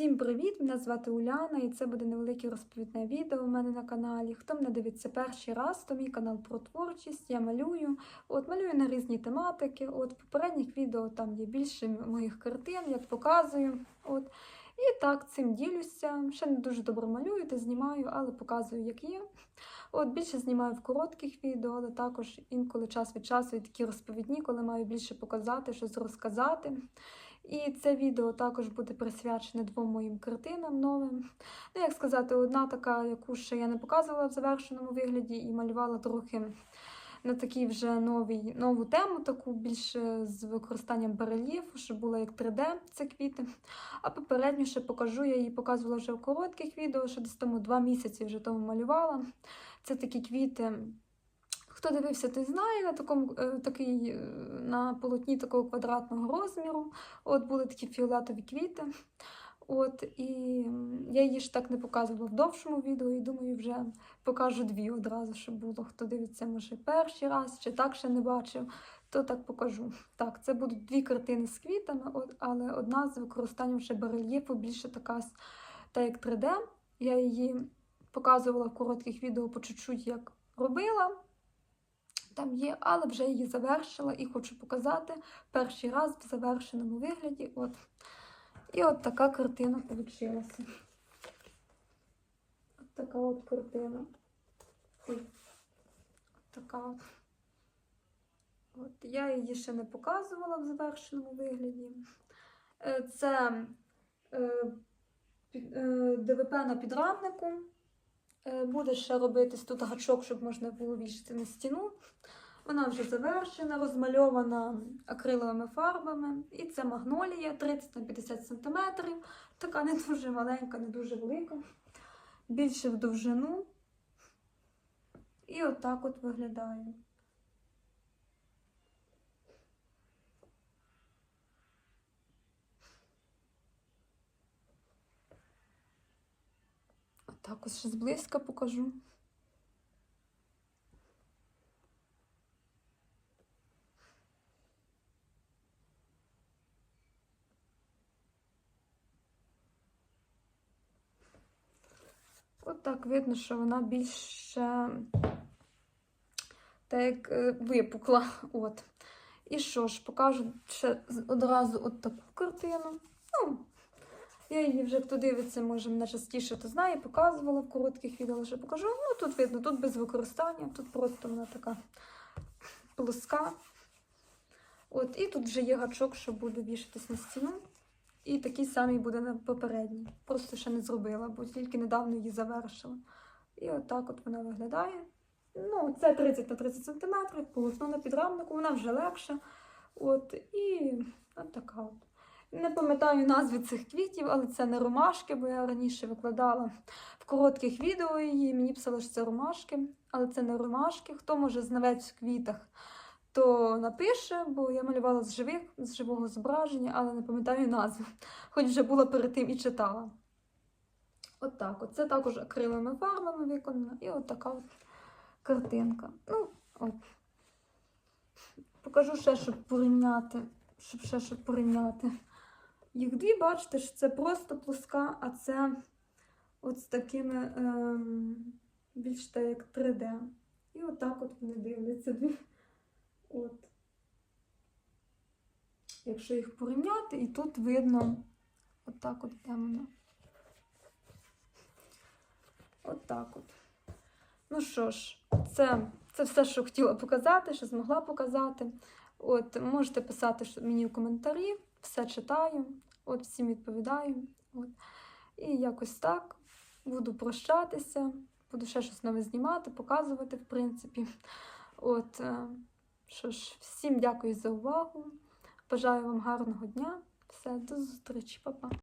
Всім привіт! Мене звати Уляна, і це буде невелике розповідне відео у мене на каналі. Хто мене дивиться перший раз, то мій канал про творчість. Я малюю. От малюю на різні тематики. От в попередніх відео там є більше моїх картин, як показую. От. І так цим ділюся. Ще не дуже добре малюю, та знімаю, але показую, як є. От більше знімаю в коротких відео, але також інколи час від часу і такі розповідні, коли маю більше показати, щось розказати. І це відео також буде присвячене двом моїм картинам новим. Ну, як сказати, одна така, яку ще я не показувала в завершеному вигляді, і малювала трохи на такій вже новій, нову тему, таку більше з використанням барельєфу, щоб була як 3D, це квіти. А попередньо ще покажу, я її показувала вже в коротких відео, що десь тому два місяці вже тому малювала. Це такі квіти. Хто дивився, той знає на такому е, такий, е, на полотні такого квадратного розміру. От були такі фіолетові квіти. От, і я її ж так не показувала в довшому відео, і думаю, вже покажу дві одразу, щоб було. Хто дивиться, може, перший раз, чи так ще не бачив, то так покажу. Так, це будуть дві картини з квітами, але одна з використанням ще барельєфу, більше така та як 3D. Я її показувала в коротких відео по чуть-чуть, як робила там є, але вже її завершила і хочу показати перший раз в завершеному вигляді. От. І от така картина вийшла. От така от картина. От така от. От. Я її ще не показувала в завершеному вигляді. Е, Це е, е, ДВП на підрамнику. Е, Буде ще робитись тут гачок, щоб можна було вішати на стіну. Вона вже завершена, розмальована акриловими фарбами. І це магнолія 30 на 50 см. Така не дуже маленька, не дуже велика. Більше в довжину. І отак от виглядає. Ось ще зблизька покажу. От так видно, що вона більше так як е, випукла. От. І що ж, покажу ще одразу от таку картину. Ну, я її вже хто дивиться, може мене частіше то знає, показувала в коротких відео, вже покажу. Ну тут видно, тут без використання, тут просто вона така плоска. От, і тут вже є гачок, що буде вішатись на стіну. І такий самий буде на попередній. Просто ще не зробила, бо тільки недавно її завершила. І отак от вона виглядає. Ну, це 30 на 30 см, полотно на підрамнику, вона вже легша. От, і от така от. Не пам'ятаю назви цих квітів, але це не ромашки, бо я раніше викладала в коротких відео її. Мені писали, що це ромашки, але це не ромашки. Хто може знавець в квітах, то напише, бо я малювала з живих, з живого зображення, але не пам'ятаю назви, хоч вже була перед тим і читала. От так. От. Це також акриловими фарбами виконано, і от така от картинка. Ну, от. Покажу ще, щоб порівняти. Щоб ще щоб порівняти. Їх дві, бачите, що це просто плоска, а це от з такими ем, більш так як 3D. І отак от вони дивляться дві. От. Якщо їх порівняти, і тут видно отак от де вона. Отак от. Ну що ж, це, це все, що хотіла показати, що змогла показати. От, можете писати мені в коментарі, все читаю, от всім відповідаю. От. І якось так буду прощатися, буду ще щось нове знімати, показувати, в принципі. От, е, що ж, всім дякую за увагу. Бажаю вам гарного дня. Все, до зустрічі, па-па.